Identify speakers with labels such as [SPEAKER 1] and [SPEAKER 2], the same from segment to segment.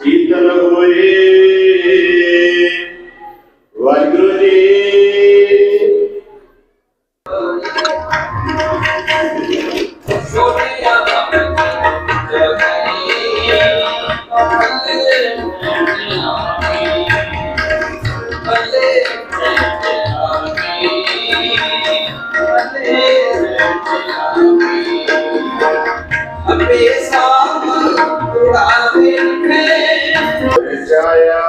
[SPEAKER 1] ਸੀਤਲ ਹੋਏ Waheguru ji Yeah.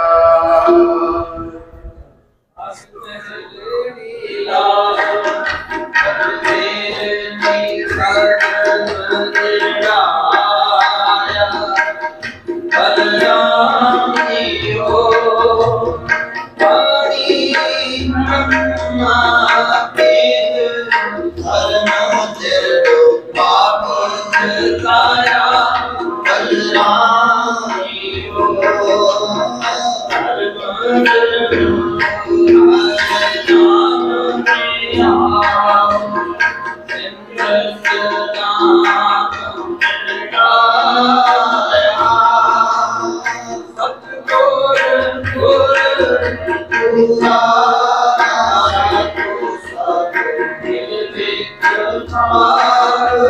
[SPEAKER 1] Hare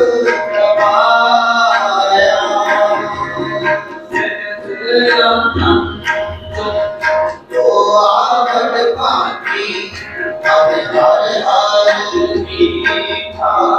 [SPEAKER 2] Hare